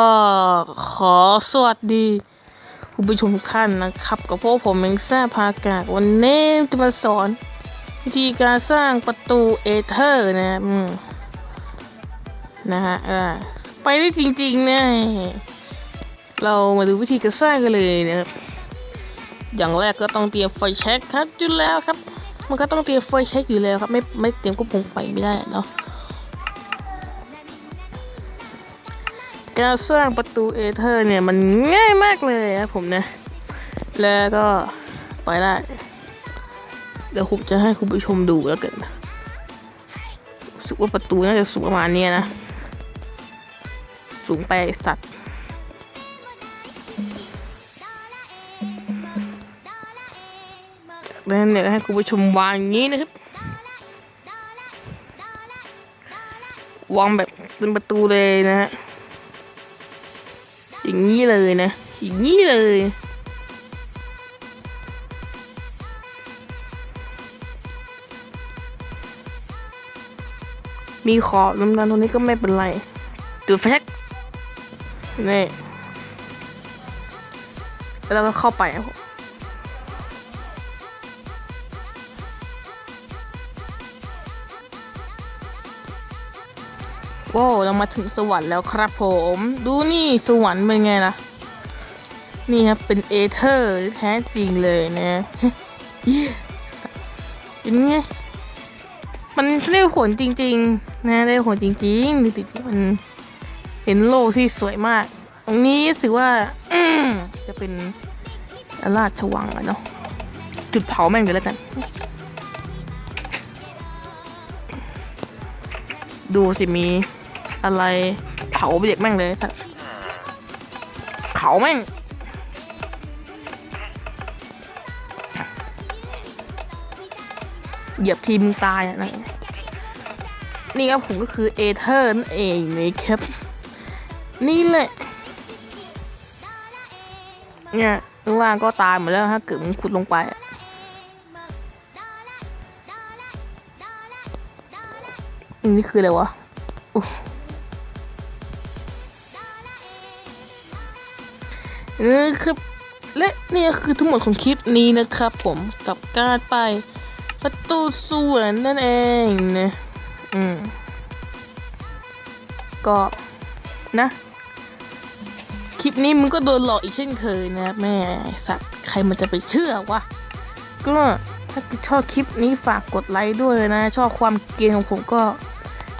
็ขอสวัสดีคุณผู้ชมทุกท่านนะครับ กับพวกผมเมงซ่าพากากวันนี้จะมาสอน วิธีการสร้างประตูเอเธอร์นะอืมนะฮะอ่าไปได้จริงๆนะเรามาดูวิธีการสร้างกันเลยนะครับอย่างแรกก็ต้องเตรียมไฟแช็กครับอยู่แล้วครับ มันก็ต้องเตรียมไฟแช็กอยู่แล้วครับ ไม่ไม่เตรียมก็คงไปไม่ได้เนาะ การสร้างประตูเอเธอร์เนี่ยมันง่ายมากเลยครับผมนะ แล้วก็ไปได้ เดี๋ยวผมจะให้คุณผู้ชมดูแล้วกันสึกว่าประตูน่าจะสูงประมาณนี้นะ สูงไปสัตว์แล้วเนี่ยให้คุณผู้ชมวางอย่างนี้นะครับ วางแบบเป็นประตูเลยนะฮะ อย่างนี้เลยนะ อย่างนี้เลย มีขอบดำๆตรงนี้ก็ไม่เป็นไรตัวแฟกนี่แล้วก็เข้าไปครับ โอ้เรามาถึงสวรรค์แล้วครับผม ดูนี่สวรรค์เป็นไงล่ะ นี่ครับเป็นเอเธอร์แท้จริงเลยนะเป็นไงมันได้ผลจริง ๆ นะได้ผลจริงๆดูติมันเป็นโลกที่สวยมาก ตรงนี้รู้สึกว่าอืจะเป็นราชวังอะเนาะจุดเผาแม่งเลยแล้วกัน ดูสิมี อะไรเผาเด็กแม่งเลยสัตว์เขาแม่งเหยียบทีมตายอะนะนี่ครับผมก็คือเอเธอร์นั่นเองนะครับนี่แหละเนี่ยข้างล่างก็ตายหมดแล้วถ้าเกิดมึงขุดลงไปอะนี่คืออะไรวะ นี่ครับและนี่คือทั้งหมดของคลิปนี้นะครับผมกับการไปประตูสวนนั่นเองนะอืมก็นะ คลิปนี้มึงก็โดนหลอกอีกเช่นเคยนะแม่สัตว์ใครมันจะไปเชื่อวะก็ถ้าชอบคลิปนี้ฝากกดไลค์ด้วยนะ ชอบความเกรียนของผมก็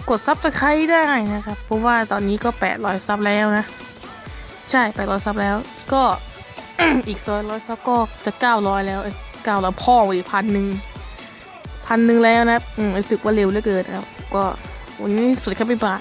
กดซับสไครต์ได้นะครับ เพราะว่าตอนนี้ก็ 800 ซับแล้วนะ ใช่ไปร้อยซับแล้ว ก็อีกซอยร้อยซับก็จะเก้าร้อยแล้วเก้าแล้วพ่ออีกพันหนึ่งพันหนึ่งแล้วนะครับอืมรู้สึกว่าเร็วเหลือเกินนะครับ ก็วันนี้สุดครับพี่บาท